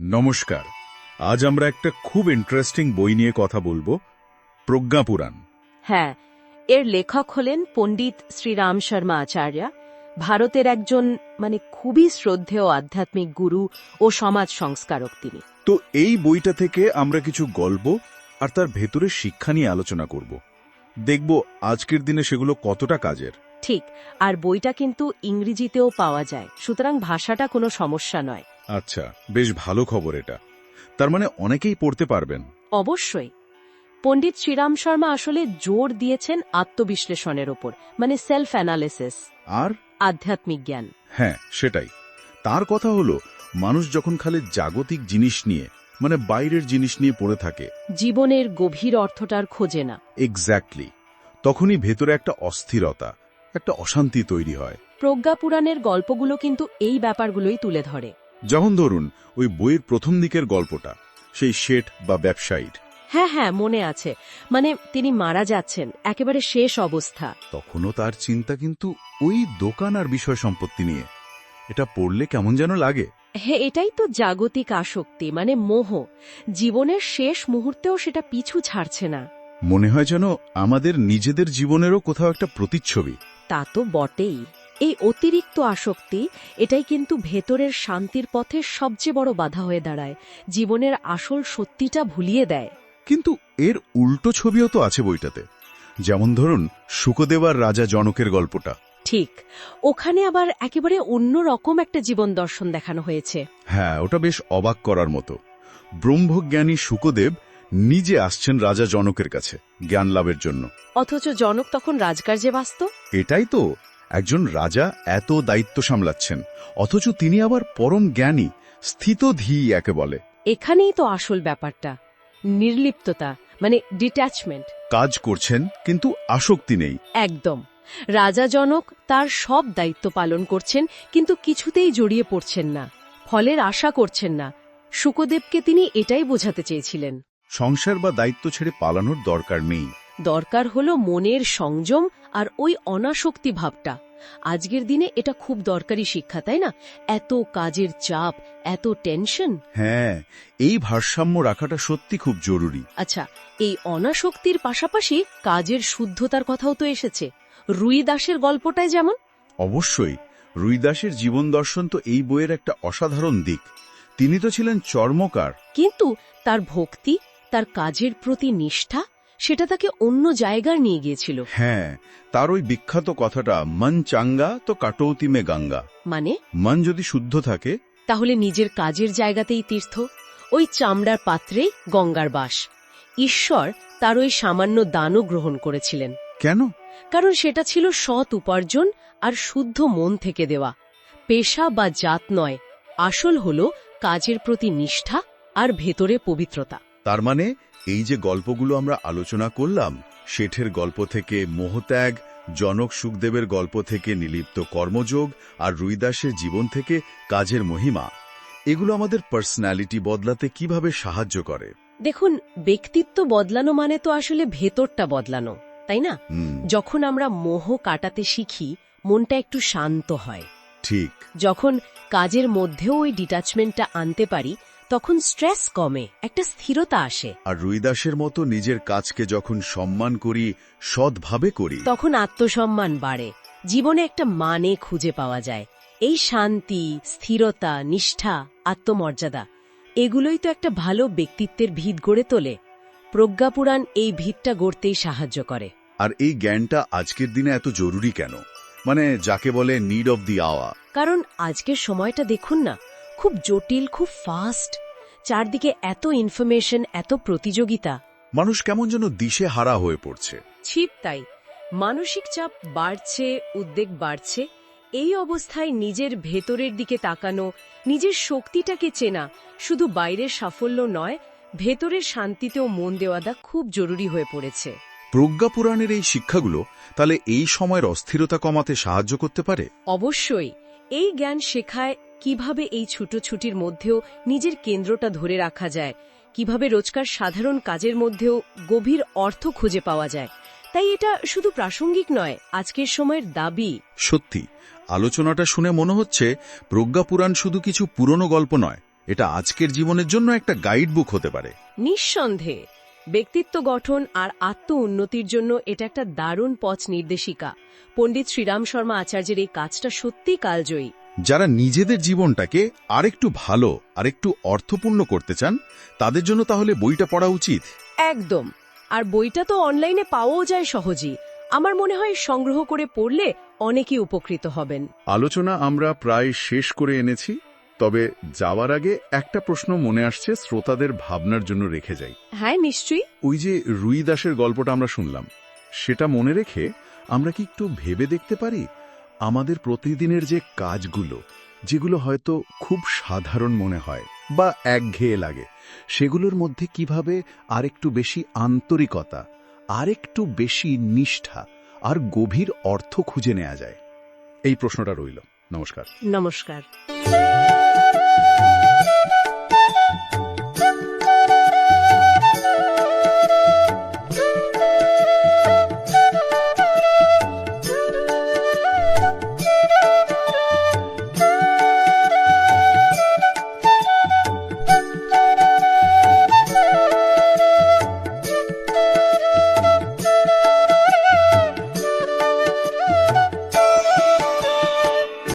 নমস্কার। আজ আমরা একটা খুব ইন্টারেস্টিং বই নিয়ে কথা বলব প্রজ্ঞাপুরাণ হ্যাঁ এর লেখক হলেন পণ্ডিত শ্রীরাম শর্মা আচার্য। ভারতের একজন মানে খুবই শ্রদ্ধেয় আধ্যাত্মিক গুরু ও সমাজ সংস্কারক তিনি। তো এই বইটা থেকে আমরা কিছু গল্প আর তার ভেতরের শিক্ষা নিয়ে আলোচনা করব। দেখব আজকের দিনে সেগুলো কতটা কাজের। ঠিক আর বইটা কিন্তু ইংরেজিতেও পাওয়া যায়। সুতরাং ভাষাটা কোনো সমস্যা নয়। আচ্ছা বেশ ভালো খবর এটা। তার মানে অনেকেই পড়তে পারবেন। অবশ্যই। পণ্ডিত শ্রীরাম শর্মা আসলে জোর দিয়েছেন আত্মবিশ্লেষণের ওপর মানে সেলফ অ্যানালিসিস। আর? আধ্যাত্মিক জ্ঞান। হ্যাঁ সেটাই। তার কথা হলো মানুষ যখন খালি জাগতিক জিনিস নিয়ে মানে বাইরের জিনিস নিয়ে পড়ে থাকে জীবনের গভীর অর্থটার খোঁজে না। এক্স্যাক্টলি তখনই ভেতরে একটা অস্থিরতা একটা অশান্তি তৈরি হয়। প্রজ্ঞা পুরাণের গল্পগুলো কিন্তু এই ব্যাপারগুলোই তুলে ধরে। যেমন ধরুন ওই বইয়ের প্রথম দিকের গল্পটা সেই শেঠ বা ব্যবসায়ীর। হ্যাঁ হ্যাঁ মনে আছে। মানে তিনি মারা যাচ্ছেন একেবারে শেষ অবস্থা। তখনও তার চিন্তা কিন্তু ওই দোকান আর বিষয় সম্পত্তি নিয়ে। এটা পড়লে কেমন যেন লাগে। হ্যাঁ এটাই তো জাগতিক আসক্তি মানে মোহ। জীবনের শেষ মুহূর্তেও সেটা পিছু ছাড়ছে না। মনে হয় যেন আমাদের নিজেদের জীবনেরও কোথাও একটা প্রতিচ্ছবি। তা তো বটেই। এই অতিরিক্ত আসক্তি এটাই কিন্তু ভেতরের শান্তির পথে সবচেয়ে বড় বাধা হয়ে দাঁড়ায় জীবনের আসল সত্যিটা ভুলিয়ে দেয়। কিন্তু এর উল্টো ছবিও তো আছে বইটাতে। যেমন ধরুন সুকদেবার রাজা জনকের গল্পটা। ঠিক ওখানে আবার একেবারে অন্য রকম একটা জীবন দর্শন দেখানো হয়েছে। হ্যাঁ ওটা বেশ অবাক করার মতো। ব্রহ্মজ্ঞানী সুকদেব নিজে আসছেন রাজা জনকের কাছে জ্ঞান লাভের জন্য। অথচ জনক তখন রাজকার্যে ব্যস্ত? এটাই তো। একজন রাজা এত দায়িত্ব সামলাচ্ছেন অথচ তিনি আবার পরম জ্ঞানী স্থিতধী একে বলে। এখানেই তো আসল ব্যাপারটা নির্লিপ্ততা মানে ডিট্যাচমেন্ট কাজ করছেন কিন্তু আসক্তি নেই। একদম। রাজা জনক তার সব দায়িত্ব পালন করছেন কিন্তু কিছুতেই জড়িয়ে পড়ছেন না ফলের আশা করছেন না। শুকদেবকে তিনি এটাই বোঝাতে চেয়েছিলেন। সংসার বা দায়িত্ব ছেড়ে পালানোর দরকার নেই। দরকার হলো মনের সংযম আর ওই অনাসক্তি ভাবটা। আজকের দিনে এটা খুব দরকারি শিক্ষা তাই না? এত কাজের চাপ এত টেনশন। হ্যাঁ এই ভারসাম্য রাখাটা সত্যি খুব জরুরি। আচ্ছা এই অনাসক্তির পাশাপাশি কাজের শুদ্ধতার কথাও তো এসেছে। রুই দাসের গল্পটায় যেমন। অবশ্যই রুইদাসের জীবন দর্শন তো এই বইয়ের একটা অসাধারণ দিক। তিনি তো ছিলেন চর্মকার। কিন্তু তার ভক্তি তার কাজের প্রতি নিষ্ঠা সেটা তাকে অন্য জায়গায় নিয়ে গিয়েছিল। হ্যাঁ তার ওই বিখ্যাত কথাটা মন চাঙ্গা তো কাটৌতি মে গঙ্গা। মানে? মন যদি শুদ্ধ থাকে তাহলে নিজের কাজের জায়গাতেই তীর্থ ওই চামড়ার পাত্রেই গঙ্গার বাস। ঈশ্বর তার ওই সামান্য দানও গ্রহণ করেছিলেন। কেন? কারণ সেটা ছিল সৎ উপার্জন আর শুদ্ধ মন থেকে দেওয়া। পেশা বা জাত নয় আসল হল কাজের প্রতি নিষ্ঠা আর ভেতরে পবিত্রতা। তার মানে এই যে গল্পগুলো আমরা আলোচনা করলাম শেঠের গল্প থেকে মোহত্যাগ জনক সুখদেবের গল্প থেকে নিলিপ্ত কর্মযোগ আর রুইদাসের জীবন থেকে কাজের মহিমা এগুলো আমাদের পার্সোনালিটি বদলাতে কীভাবে সাহায্য করে? দেখুন ব্যক্তিত্ব বদলানো মানে তো আসলে ভেতরটা বদলানো তাই না? যখন আমরা মোহ কাটাতে শিখি মনটা একটু শান্ত হয়। ঠিক। যখন কাজের মধ্যেও ওই ডিটাচমেন্টটা আনতে পারি তখন স্ট্রেস কমে একটা স্থিরতা আসে। আর রুইদাসের মতো নিজের কাজকে যখন সম্মান করি সৎভাবে করি। তখন আত্মসম্মান বাড়ে। জীবনে একটা মানে খুঁজে পাওয়া যায়। এই শান্তি স্থিরতা নিষ্ঠা আত্মমর্যাদা এগুলোই তো একটা ভালো ব্যক্তিত্বের ভিত গড়ে তোলে। প্রজ্ঞাপুরাণ এই ভিতটা গড়তেই সাহায্য করে। আর এই জ্ঞানটা আজকের দিনে এত জরুরি কেন? মানে যাকে বলে নিড অব দি আওয়া কারণ আজকের সময়টা দেখুন না খুব জটিল খুব ফাস্ট চারদিকে এত ইনফরমেশন এত প্রতিযোগিতা। মানুষ কেমন যেন দিশে হারা হয়ে পড়ছে। ছিপ তাই। মানসিক চাপ বাড়ছে উদ্বেগ বাড়ছে। এই অবস্থায় নিজের ভেতরের দিকে তাকানো নিজের শক্তিটাকে চেনা শুধু বাইরের সাফল্য নয় ভেতরের শান্তিতেও মন দেওয়াটা খুব জরুরি হয়ে পড়েছে। প্রজ্ঞা পুরাণের এই শিক্ষাগুলো তাহলে এই সময়ের অস্থিরতা কমাতে সাহায্য করতে পারে? অবশ্যই। এই জ্ঞান শেখায় কীভাবে এই ছুটোছুটির মধ্যেও নিজের কেন্দ্রটা ধরে রাখা যায় কীভাবে রোজকার সাধারণ কাজের মধ্যেও গভীর অর্থ খুঁজে পাওয়া যায়। তাই এটা শুধু প্রাসঙ্গিক নয় আজকের সময়ের দাবি। সত্যি আলোচনাটা শুনে মনে হচ্ছে প্রজ্ঞাপুরাণ শুধু কিছু পুরনো গল্প নয় এটা আজকের জীবনের জন্য একটা গাইড বুক হতে পারে। নিঃসন্দেহে। ব্যক্তিত্ব গঠন আর আত্ম উন্নতির জন্য এটা একটা দারুণ পথ নির্দেশিকা। পণ্ডিত শ্রীরাম শর্মা আচার্যের এই কাজটা সত্যি কালজয়ী। যারা নিজেদের জীবনটাকে আরেকটু ভালো আরেকটু অর্থপূর্ণ করতে চান তাদের জন্য তাহলে বইটা পড়া উচিত। একদম। আর বইটা তো অনলাইনে পাওয়াও যায় সহজেই। আমার মনে হয় সংগ্রহ করে পড়লে অনেকেই উপকৃত হবেন। আলোচনা আমরা প্রায় শেষ করে এনেছি। তবে যাওয়ার আগে একটা প্রশ্ন মনে আসছে শ্রোতাদের ভাবনার জন্য রেখে যাই। হ্যাঁ নিশ্চয়ই। ওই যে রুই দাসের গল্পটা আমরা শুনলাম সেটা মনে রেখে আমরা কি একটু ভেবে দেখতে পারি? আমাদের প্রতিদিনের যে কাজগুলো যেগুলো হয়তো খুব সাধারণ মনে হয় বা একঘেয়ে লাগে সেগুলোর মধ্যে কীভাবে আরেকটু বেশি আন্তরিকতা আরেকটু বেশি নিষ্ঠা আর গভীর অর্থ খুঁজে নেওয়া যায়? এই প্রশ্নটা রইল। নমস্কার। নমস্কার।